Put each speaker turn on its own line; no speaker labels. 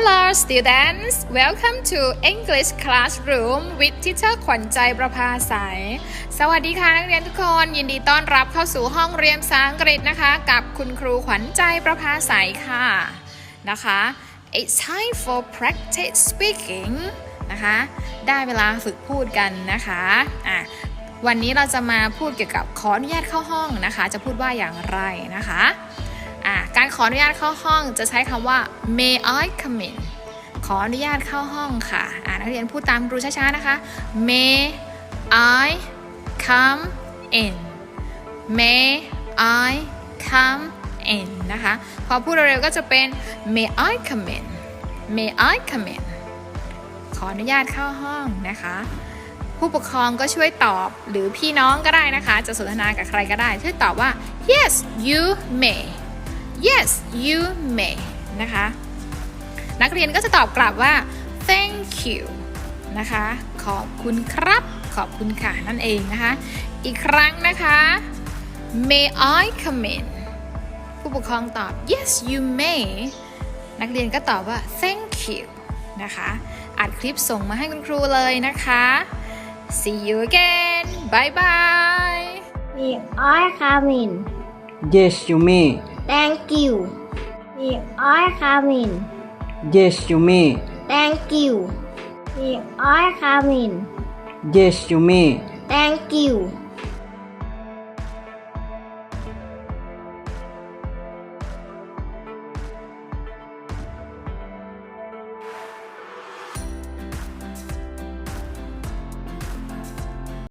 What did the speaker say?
Hello students welcome to English classroom with teacher ขวัญใจประภาสายสวัสดีค่ะนักเรียนทุกคนยินดีต้อนรับเข้าสู่ห้องเรียนภาษาอังกฤษนะคะ กับคุณครูขวัญใจประภาสายค่ะนะคะ It's time for practice speaking นะคะ ได้เวลาฝึกพูดกันนะคะอะวันนี้เราจะมาพูดเกี่ยวกับขออนุญาตเข้าห้องนะคะ จะพูดว่าอย่างไรนะคะ อะการขออนุญาตเข้าห้องจะใช้คำว่า may I come in ขออนุญาตเข้าห้องค่ะอะนักเรียนพูดตามครูช้าๆนะคะ may I come in may I come in นะคะ พอพูดเร็วๆก็จะเป็น may I come in may I come in ขออนุญาตเข้าห้องนะคะ ผู้ปกครองก็ช่วยตอบหรือพี่น้องก็ได้นะคะ จะสนทนากับใครก็ได้ ช่วยตอบว่า yes you may yes you may นะคะ นักเรียนก็จะตอบกลับว่า thank you นะคะ ขอบคุณครับ ขอบคุณค่ะ นั่นเองนะคะ อีกครั้งนะคะ may I come in ผู้ปกครองตอบ yes you may นักเรียนก็ตอบว่า thank you นะคะอัดคลิปส่งมาให้คุณครูเลยนะคะ see you again bye bye
May I come in?
Yes, you may.
Thank you. May I come in?
Yes, you may.
Thank you. May I come in?
Yes, you may.
Thank you.